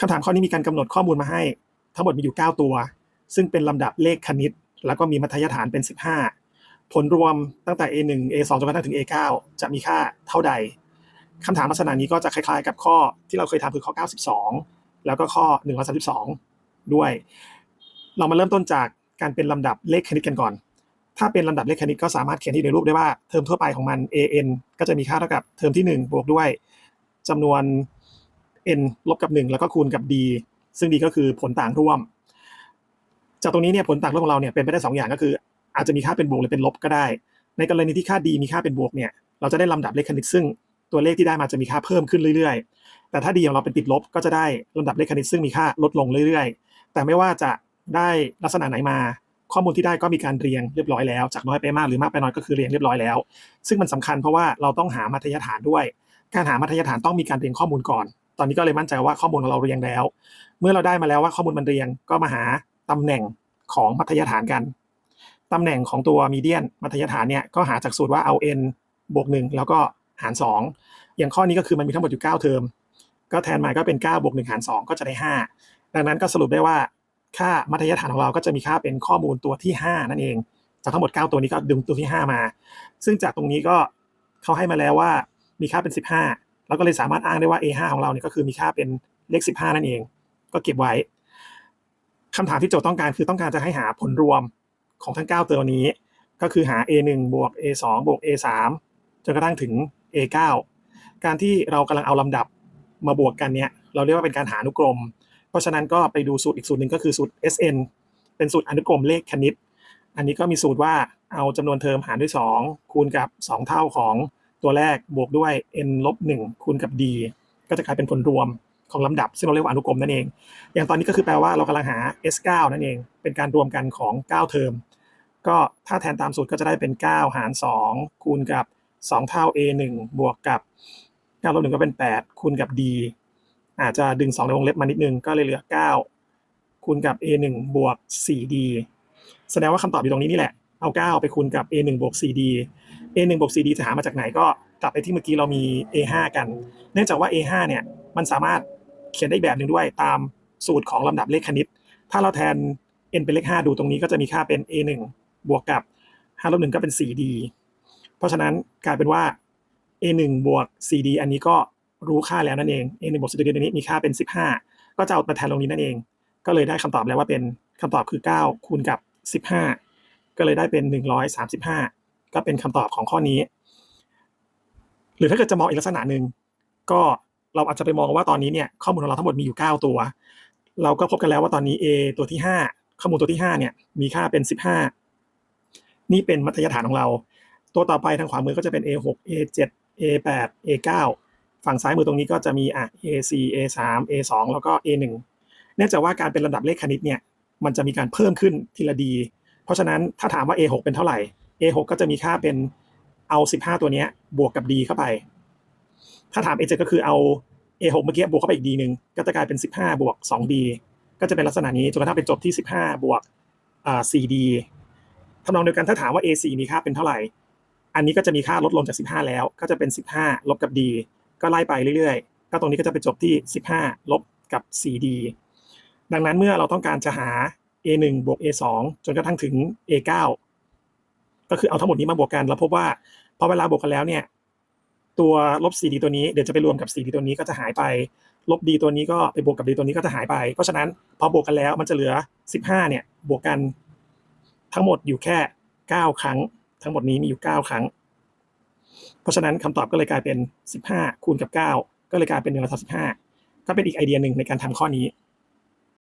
คำถามข้อนี้มีการกำหนดข้อมูลมาให้ ทั้งหมดมีอยู่ 9 ตัว ซึ่งเป็นลำดับเลขคณิต แล้วก็มีมัธยฐานเป็น 15 ผลรวมตั้งแต่ A1 A2 จนกระทั่งถึง A9 จะมีค่าเท่าใดคำถามลักษณะนี้ก็จะคล้ายๆ กับข้อที่เราเคยทำคือข้อ 92 แล้วก็ข้อ 132 ด้วย เรามาเริ่มต้นจากการเป็นลำดับเลขคณิตกันก่อน ถ้าเป็นลำดับเลขคณิตก็สามารถเขียนที่ในรูปได้ว่าเทอมทั่วไปของมัน an ก็จะมีค่าเท่ากับเทอมที่ 1 บวกด้วยจำนวน n ลบกับ 1 แล้วก็คูณกับ d ซึ่ง d ก็คือผลต่างร่วม จากตรงนี้เนี่ยผลต่างร่วมของเราเนี่ยเป็นไปได้ 2 อย่างก็คือ อาจจะมีค่าเป็นบวกหรือเป็นลบก็ได้ ในกรณีที่ค่า d มีค่าเป็นบวกเนี่ยเราจะได้ลำดับเลขคณิตซึ่งตัวเลขที่ได้มาจะมีค่าเพิ่มขึ้นเรื่อยๆ แต่ถ้า d ของเราเป็นติดลบก็จะได้ลำดับเลขคณิตซึ่งมีค่าลดลงเรื่อยๆ แต่ไม่ว่าจะได้ลักษณะไหนมาข้อมูลที่ได้ก็มีการเรียงเรียบร้อยแล้วจากน้อยไปมากหรือมากไปน้อยก็คือเรียงเรียบร้อยแล้ว ซึ่งมันสำคัญเพราะว่าเราต้องหามัธยฐานด้วย การหามัธยฐานต้องมีการเรียงข้อมูลก่อน ตอนนี้ก็เลยมั่นใจว่าข้อมูลของเราเรียงแล้ว เมื่อเราได้มาแล้วว่าข้อมูลมันเรียง ก็มาหาตำแหน่งของมัธยฐานกันตำแหน่งของตัวมีเดียนมัธยฐานเนี่ยก็หาจากสูตรว่าเอา n บวก1แล้วก็หาร 2 อย่างข้อนี้ก็คือมันมีทั้งหมดอยู่ 9 เทอม ก็แทนมาก็เป็น 9 บวก 1 หาร 2 ก็จะได้ 5 ดังนั้นก็สรุปได้ว่าค่ามัธยฐานของเราก็จะมีค่าเป็นข้อมูลตัวที่ 5 นั่นเอง จากทั้งหมด 9 ตัวนี้ก็ดึงตัวที่ 5 มา ซึ่งจากตรงนี้ก็เขาให้มาแล้วว่ามีค่าเป็น 15 แล้วก็เลยสามารถอ้างได้ว่า A5 ของเราเนี่ยก็คือมีค่าเป็นเลข 15 นั่นเอง ก็เก็บไว้คำถามที่โจทย์ต้องการคือต้องการจะให้หาผลรวมของทั้ง 9 ตัวนี้ ก็คือหา A1 บวก A2 บวก A3 จนกระทั่งถึง A9 การที่เรากำลังเอาลำดับมาบวกกันเนี่ยเราเรียกว่าเป็นการหาอนุกรม เพราะฉะนั้นก็ไปดูสูตรอีกสูตรหนึ่งก็คือสูตร SN เป็นสูตรอนุกรมเลขคณิต อันนี้ก็มีสูตรว่าเอาจำนวนเทอมหารด้วย 2 คูณกับ 2 เท่าของ ตัวแรกบวกด้วย n ลบ1คูณกับ d ก็จะกลายเป็นผลรวมของลำดับ ซึ่งเราเรียกว่าอนุกรมนั่นเอง อย่างตอนนี้ก็คือแปลว่าเรากำลังหา S9 นั่นเอง เป็นการรวมกันของ 9 เทอม ก็ถ้าแทนตามสูตรก็จะได้เป็น 9 หาร 2 คูณกับ 2 เท่า A1 บวกกับ9ลบ1ก็เป็น 8 คูณกับ D อาจจะดึง 2 ในวงเล็บมานิดนึง ก็เลยเหลือ 9 คูณกับ A1 บวก 4D แสดงว่าคำตอบอยู่ตรงนี้นี่แหละ เอา 9 ไปคูณกับ A1 บวก 4D A1 บวก 4D จะหามาจากไหนก็กลับไปที่เมื่อกี้เรามี A5 กัน เนื่องจากว่า A5 เนี่ยมันสามารถเขียนได้แบบหนึ่งด้วยตามสูตรของลำดับเลขคณิต ถ้าเราแทน n เป็นเลข 5 ดูตรงนี้ก็จะมีค่าเป็น A1 บวกกับ5ลบ1ก็เป็น 4D เพราะฉะนั้นกลายเป็นว่า A1 บวก 4D อันนี้ก็รู้ค่าแล้วนั่นเอง A1 บวก 4D อันนี้มีค่าเป็น 15 ก็จะเอามาแทนตรงนี้นั่นเอง ก็เลยได้คำตอบแล้วว่าเป็นคำตอบคือ 9 คูณกับ 15 ก็เลยได้เป็น 135 ก็เป็นคำตอบของข้อนี้ หรือถ้าเกิดจะมองอีกลักษณะหนึ่งก็เราอาจจะไปมองว่าตอนนี้เนี่ยข้อมูลของเราทั้งหมดมีอยู่ 9 ตัว เราก็พบกันแล้วว่าตอนนี้ A ตัวที่ 5 ข้อมูลตัวที่5เนี่ยมีค่าเป็น 15 นี่เป็นมัธยฐานของเรา ตัวต่อไปทางขวามือก็จะเป็น A6 A7 A8 A9 ฝั่งซ้ายมือตรงนี้ก็จะมีอะ A4 A3 A2 แล้วก็ A1 เนื่องจากว่าการเป็นลำดับเลขคณิตเนี่ยมันจะมีการเพิ่มขึ้นทีละดี เพราะฉะนั้นถ้าถามว่า A6 เป็นเท่าไหร่ A6 ก็จะมีค่าเป็นเอา 15 ตัวนี้บวกกับ D เข้าไป ถ้าถาม A7 ก็คือเอา A6 เมื่อกี้บวกเข้าไปอีก D หนึ่งก็จะกลายเป็น 15 บวก 2D ก็จะเป็นลักษณะนี้จนกระทั่งเป็นจบที่ 15 บวกอ่า 4D ทำนองเดียวกันถ้าถามว่า A4 มีค่าเป็นเท่าไหร่ อันนี้ก็จะมีค่าลดลงจาก 15 แล้ว ก็จะเป็น 15 ลบกับ D ก็ไล่ไปเรื่อยๆ ก็ตรงนี้ก็จะไปจบที่ 15 ลบกับ 4D ดังนั้นเมื่อเราต้องการจะหา A1 บวก A2 จนกระทั่งถึง A9 ก็คือเอาทั้งหมดนี้มาบวกกันแล้วพบว่าพอเวลาบวกกันแล้วเนี่ย ตัวลบ 4D ตัวนี้เดี๋ยวจะไปรวมกับ 4D ตัวนี้ก็จะหายไป ลบ D ตัวนี้ก็ไปบวกกับ D ตัวนี้ก็จะหายไป เพราะฉะนั้นพอบวกกันแล้วมันจะเหลือ 15 เนี่ยบวกกันทั้งหมดอยู่แค่ 9 ครั้ง ทั้งหมดนี้มีอยู่ 9 ครั้ง เพราะฉะนั้นคำตอบก็เลยกลายเป็น 15 คูณกับ 9 ก็เลยกลายเป็น135ก็เป็นอีกไอเดียหนึ่งในการทำข้อนี้